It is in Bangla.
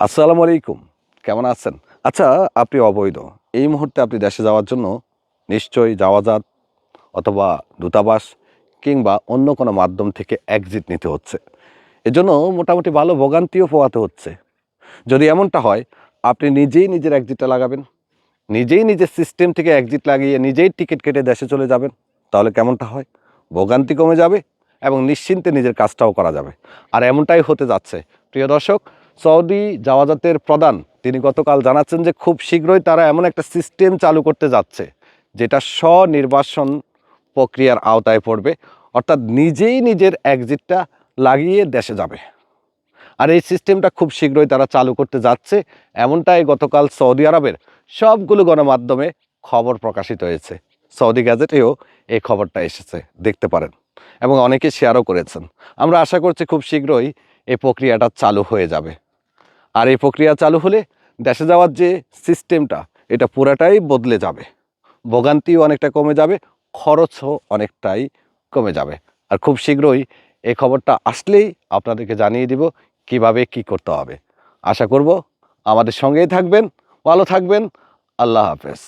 আসসালামু আলাইকুম। কেমন আছেন? আচ্ছা আপনি অবৈধ। এই মুহূর্তে আপনি দেশে যাওয়ার জন্য নিশ্চয়ই যাওয়াজাত অথবা দূতাবাস কিংবা অন্য কোনো মাধ্যম থেকে এক্সিট নিতে হচ্ছে। এজন্য মোটামুটি ভালো ভোগান্তিও পোয়াতে হচ্ছে। যদি এমনটা হয়, আপনি নিজেই নিজের এক্সিটটা লাগাবেন। নিজেই নিজের সিস্টেম থেকে এক্সিট লাগিয়ে নিজেই টিকিট কেটে দেশে চলে যাবেন। তাহলে কেমনটা হয়? ভোগান্তি কমে যাবে এবং নিশ্চিন্তে নিজের কাজটাও করা যাবে। আর এমনটাই হতে যাচ্ছে। প্রিয় দর্শক সৌদি জাওয়াজাতের প্রধান, তিনি গতকাল জানাচ্ছেন যে খুব শীঘ্রই তারা এমন একটা সিস্টেম চালু করতে যাচ্ছে, যেটা স্বনির্বাসন প্রক্রিয়ার আওতায় পড়বে, অর্থাৎ নিজেই নিজের এক্সিটটা লাগিয়ে দেশে যাবে। আর এই সিস্টেমটা খুব শীঘ্রই তারা চালু করতে যাচ্ছে, এমনটাই গতকাল সৌদি আরবের সবগুলো গণমাধ্যমে খবর প্রকাশিত হয়েছে। সৌদি গ্যাজেটেও এই খবরটা এসেছে, দেখতে পারেন, এবং অনেকে শেয়ারও করেছেন। আমরা আশা করছি খুব শীঘ্রই এই প্রক্রিয়াটা চালু হয়ে যাবে। আর এই প্রক্রিয়া চালু হলে দেশে যাওয়ার যে সিস্টেমটা, এটা পুরাটাই বদলে যাবে। ভোগান্তিও অনেকটা কমে যাবে, খরচও অনেকটাই কমে যাবে। আর খুব শীঘ্রই এই খবরটা আসলেই আপনাদেরকে জানিয়ে দিব কীভাবে কি করতে হবে। আশা করব আমাদের সঙ্গেই থাকবেন, ভালো থাকবেন, আল্লাহ হাফেজ।